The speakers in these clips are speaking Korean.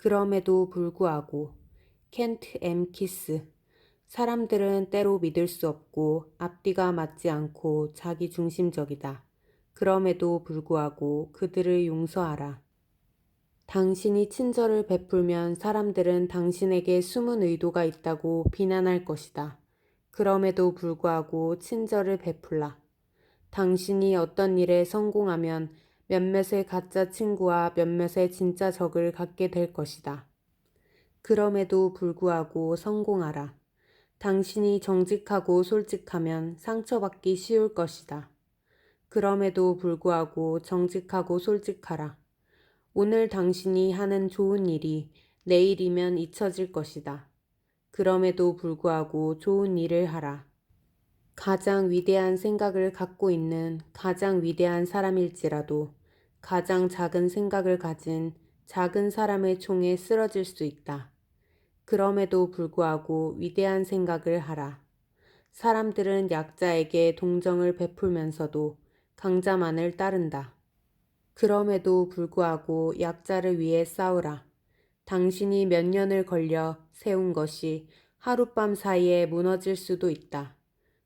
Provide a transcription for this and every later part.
그럼에도 불구하고 켄트 M. 키스 사람들은 때로 믿을 수 없고 앞뒤가 맞지 않고 자기 중심적이다. 그럼에도 불구하고 그들을 용서하라. 당신이 친절을 베풀면 사람들은 당신에게 숨은 의도가 있다고 비난할 것이다. 그럼에도 불구하고 친절을 베풀라. 당신이 어떤 일에 성공하면 몇몇의 가짜 친구와 몇몇의 진짜 적을 갖게 될 것이다. 그럼에도 불구하고 성공하라. 당신이 정직하고 솔직하면 상처받기 쉬울 것이다. 그럼에도 불구하고 정직하고 솔직하라. 오늘 당신이 하는 좋은 일이 내일이면 잊혀질 것이다. 그럼에도 불구하고 좋은 일을 하라. 가장 위대한 생각을 갖고 있는 가장 위대한 사람일지라도 가장 작은 생각을 가진 작은 사람의 총에 쓰러질 수 있다. 그럼에도 불구하고 위대한 생각을 하라. 사람들은 약자에게 동정을 베풀면서도 강자만을 따른다. 그럼에도 불구하고 약자를 위해 싸우라. 당신이 몇 년을 걸려 세운 것이 하룻밤 사이에 무너질 수도 있다.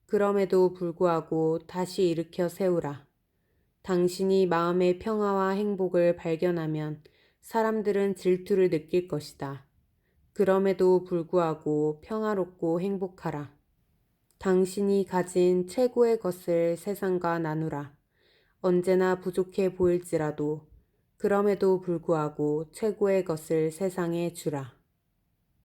그럼에도 불구하고 다시 일으켜 세우라. 당신이 마음의 평화와 행복을 발견하면 사람들은 질투를 느낄 것이다. 그럼에도 불구하고 평화롭고 행복하라. 당신이 가진 최고의 것을 세상과 나누라. 언제나 부족해 보일지라도 그럼에도 불구하고 최고의 것을 세상에 주라.